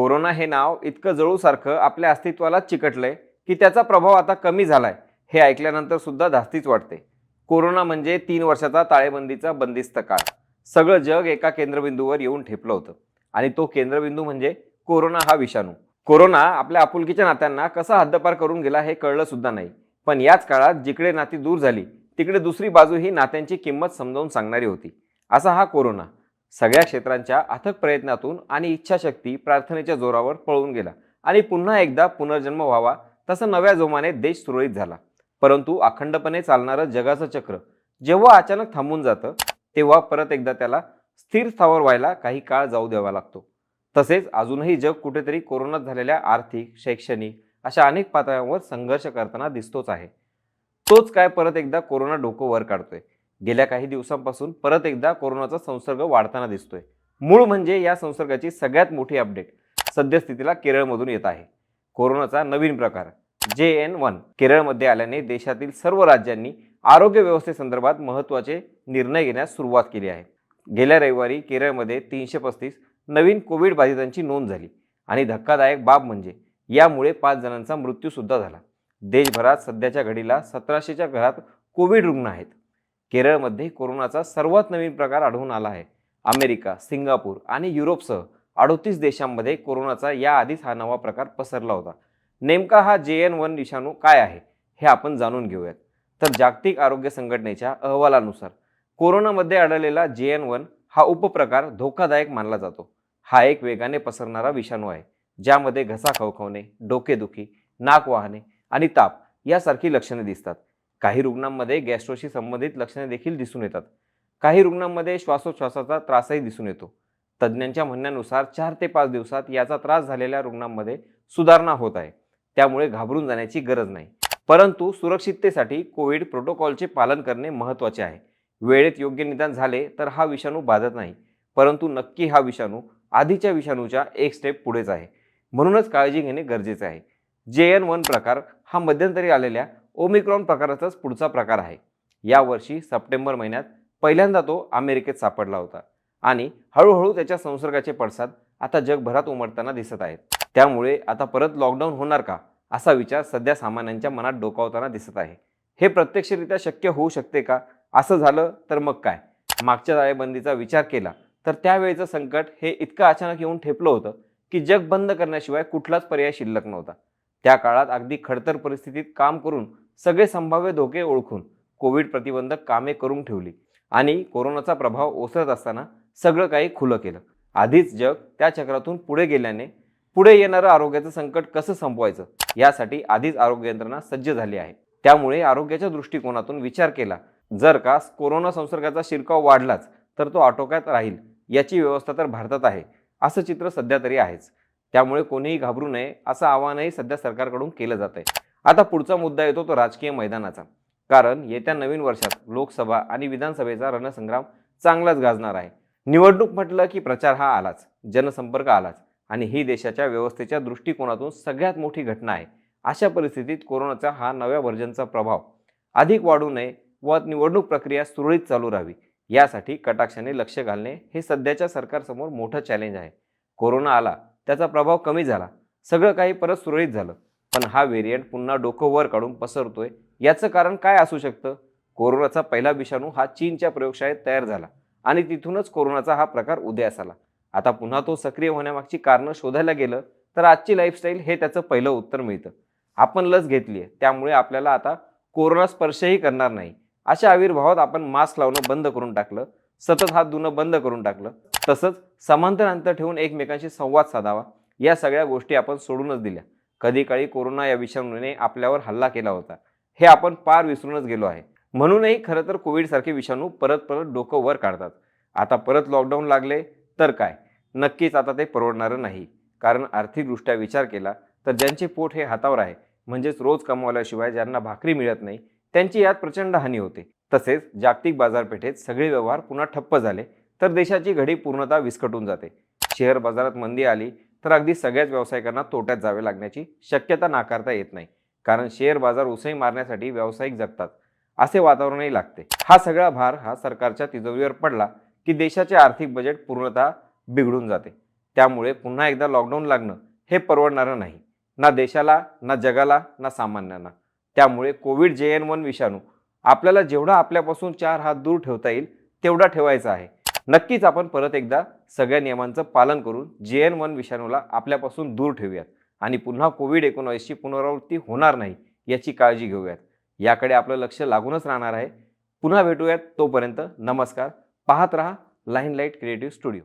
Corona हे नाव इतकं जळूसारखं आपल्या अस्तित्वाला चिकटलंय की त्याचा प्रभाव आता कमी झालाय. हे ऐकल्यानंतर सुद्धा धास्तीच वाटते. कोरोना म्हणजे तीन वर्षाचा ताळेबंदीचा बंदिस्त काळ. सगळं जग एका केंद्रबिंदूवर येऊन ठेपलं होतं. आणि तो केंद्रबिंदू म्हणजे कोरोना हा विषाणू. कोरोना आपल्या आपुलकीच्या नात्यांना कसा हद्दपार करून गेला हे कळलं सुद्धा नाही. पण याच काळात जिकडे नाती दूर झाली तिकडे दुसरी बाजू ही नात्यांची किंमत समजावून सांगणारी होती. असा हा कोरोना. सगळ्या क्षेत्रांच्या अथक प्रयत्नातून आणि इच्छाशक्ती प्रार्थनेच्या जोरावर पळून गेला आणि पुन्हा एकदा पुनर्जन्म व्हावा तसं नव्या जोमाने देश सुरळीत झाला. परंतु अखंडपणे चालणारं जगाचं चक्र जेव्हा अचानक थांबून जातं तेव्हा परत एकदा त्याला स्थिर स्थावर व्हायला काही काळ जाऊ द्यावा लागतो. तसेच अजूनही जग कुठेतरी कोरोनात झालेल्या आर्थिक शैक्षणिक अशा अनेक पातळ्यांवर संघर्ष करताना दिसतोच आहे. तोच काय परत एकदा कोरोना डोकं वर काढतोय. गेल्या काही दिवसांपासून परत एकदा कोरोनाचा संसर्ग वाढताना दिसतोय. मूळ म्हणजे या संसर्गाची सगळ्यात मोठी अपडेट सद्यस्थितीला केरळमधून येत आहे. कोरोनाचा नवीन प्रकार जे एन वन केरळमध्ये आल्याने देशातील सर्व राज्यांनी आरोग्य व्यवस्थेसंदर्भात महत्त्वाचे निर्णय घेण्यास सुरुवात केली आहे. गेल्या रविवारी केरळमध्ये तीनशे पस्तीस नवीन कोविड बाधितांची नोंद झाली आणि धक्कादायक बाब म्हणजे यामुळे पाच जणांचा मृत्यूसुद्धा झाला. देशभरात सध्याच्या घडीला सतराशेच्या घरात कोविड रुग्ण आहेत. केरळमध्ये कोरोनाचा सर्वात नवीन प्रकार आढळून आला आहे. अमेरिका सिंगापूर आणि युरोपसह अडोतीस देशांमध्ये कोरोनाचा याआधीच हा नवा प्रकार पसरला होता. नेमका हा जे एन वन विषाणू काय आहे हे आपण जाणून घेऊयात. तर जागतिक आरोग्य संघटनेच्या अहवालानुसार कोरोनामध्ये आढळलेला जे एन वन हा उपप्रकार धोकादायक मानला जातो. हा एक वेगाने पसरणारा विषाणू आहे ज्यामध्ये घसा खवखवणे डोकेदुखी नाक वाहणे आणि ताप यासारखी लक्षणे दिसतात. काही रुग्णांमध्ये गॅस्ट्रोशी संबंधित लक्षणे देखील दिसून येतात. काही रुग्णांमध्ये श्वासोच्छ्वासाचा त्रासही दिसून येतो. तज्ज्ञांच्या म्हणण्यानुसार चार ते पाच दिवसात याचा त्रास झालेल्या रुग्णांमध्ये सुधारणा होत आहे. त्यामुळे घाबरून जाण्याची गरज नाही. परंतु सुरक्षिततेसाठी कोविड प्रोटोकॉलचे पालन करणे महत्त्वाचे आहे. वेळेत योग्य निदान झाले तर हा विषाणू बाधत नाही. परंतु नक्की हा विषाणू आधीच्या विषाणूच्या एक स्टेप पुढेच आहे. म्हणूनच काळजी घेणे गरजेचे आहे. जे एन वन प्रकार हा मध्यंतरी आलेल्या ओमिक्रॉन प्रकाराचाच पुढचा प्रकार आहे. यावर्षी सप्टेंबर महिन्यात पहिल्यांदा तो अमेरिकेत सापडला होता आणि हळूहळू त्याच्या संसर्गाचे पडसाद आता जगभरात उमटताना दिसत आहेत. त्यामुळे आता परत लॉकडाऊन होणार का? असा विचार सध्या सामान्यांच्या मनात डोकावताना दिसत आहे. हे प्रत्यक्षरित्या शक्य होऊ शकते का? असं झालं तर मग काय? मागच्या टाळेबंदीचा विचार केला तर त्यावेळेचं संकट हे इतकं अचानक येऊन ठेपलं होतं की जग बंद करण्याशिवाय कुठलाच पर्याय शिल्लक नव्हता. त्या काळात अगदी खडतर परिस्थितीत काम करून सगळे संभाव्य धोके ओळखून कोविड प्रतिबंधक कामे करून ठेवली आणि कोरोनाचा प्रभाव ओसरत असताना सगळं काही खुलं केलं. आधीच जग त्या चक्रातून पुढे गेल्याने पुढे येणारं आरोग्याचं संकट कसं संपवायचं यासाठी आधीच आरोग्य यंत्रणा सज्ज झाली आहे. त्यामुळे आरोग्याच्या दृष्टिकोनातून विचार केला जर का कोरोना संसर्गाचा शिरकाव वाढलाच तर तो आटोक्यात राहील याची व्यवस्था तर भारतात आहे असं चित्र सध्या तरी आहेच. त्यामुळे कोणीही घाबरू नये असं आवाहनही सध्या सरकारकडून केलं जात आहे आता पुढचा मुद्दा येतो तो राजकीय मैदानाचा. कारण येत्या नवीन वर्षात लोकसभा आणि विधानसभेचा रणसंग्राम चांगलाच गाजणार आहे. निवडणूक म्हटलं की प्रचार हा आलाच जनसंपर्क आलाच आणि ही देशाच्या व्यवस्थेच्या दृष्टिकोनातून सगळ्यात मोठी घटना आहे. अशा परिस्थितीत कोरोनाचा हा नव्या व्हर्जनचा प्रभाव. अधिक वाढू नये व निवडणूक प्रक्रिया सुरळीत चालू राहावी. यासाठी कटाक्षाने लक्ष घालणे हे सध्याच्या सरकारसमोर मोठं चॅलेंज आहे. कोरोना आला त्याचा प्रभाव कमी झाला. सगळं काही परत सुरळीत झालं. पण हा व्हेरियंट पुन्हा डोकं वर काढून पसरतोय. याचं कारण काय असू शकतं? कोरोनाचा पहिला विषाणू हा चीनच्या प्रयोगशाळेत तयार झाला आणि तिथूनच कोरोनाचा हा प्रकार उदयास आला. आता पुन्हा तो सक्रिय होण्यामागची कारणं शोधायला गेलं तर आजची लाईफस्टाईल हे त्याचं पहिलं उत्तर मिळतं. आपण लस घेतली आहे त्यामुळे आपल्याला आता कोरोना स्पर्शही करणार नाही. अशा आविर्भावात आपण मास्क लावणं बंद करून टाकलं सतत हात धुणं बंद करून टाकलं तसंच समांतर अंतर ठेवून एकमेकांशी संवाद साधावा या सगळ्या गोष्टी आपण सोडूनच दिल्या. कधी काळी कोरोना या विषाणूने आपल्यावर हल्ला केला होता. हे आपण पार विसरूनच गेलो आहे. म्हणूनही खरं तर कोविडसारखे विषाणू परत परत डोकं वर काढतात. आता परत लॉकडाऊन लागले तर काय? नक्कीच आता ते परवडणारं नाही. कारण आर्थिकदृष्ट्या विचार केला तर ज्यांचे पोट हे हातावर आहे म्हणजेच रोज कमावल्याशिवाय ज्यांना भाकरी मिळत नाही त्यांची यात प्रचंड हानी होते. तसेच जागतिक बाजारपेठेत सगळे व्यवहार पुन्हा ठप्प झाले तर देशाची घडी पूर्णतः विस्कटून जाते. शेअर बाजारात मंदी आली तर अगदी सगळ्याच व्यावसायिकांना तोट्यात जावे लागण्याची शक्यता नाकारता येत नाही. कारण शेअर बाजार उसळी मारण्यासाठी व्यावसायिक जगतात. असे वातावरणही लागते. हा सगळा भार हा सरकारच्या तिजोरीवर पडला की देशाचे आर्थिक बजेट पूर्णतः बिघडून जाते. त्यामुळे पुन्हा एकदा लॉकडाऊन लागणं हे परवडणारं नाही. ना देशाला ना जगाला ना सामान्यांना. त्यामुळे कोविड जे एन वन विषाणू आपल्याला जेवढा आपल्यापासून चार हात दूर ठेवता येईल तेवढा ठेवायचा आहे. नक्कीच आपण परत एकदा सगळ्या नियमांचं पालन करून जे एन वन विषाणूला आपल्यापासून दूर ठेवूयात. आणि पुन्हा कोविड एकोणावीसची पुनरावृत्ती होणार नाही याची काळजी घेऊयात. याकडे आपलं लक्ष लागूनच राहणार आहे. पुन्हा भेटूयात तोपर्यंत नमस्कार. पाहत रहा लाईन लाइट क्रिएटिव्ह स्टुडिओ.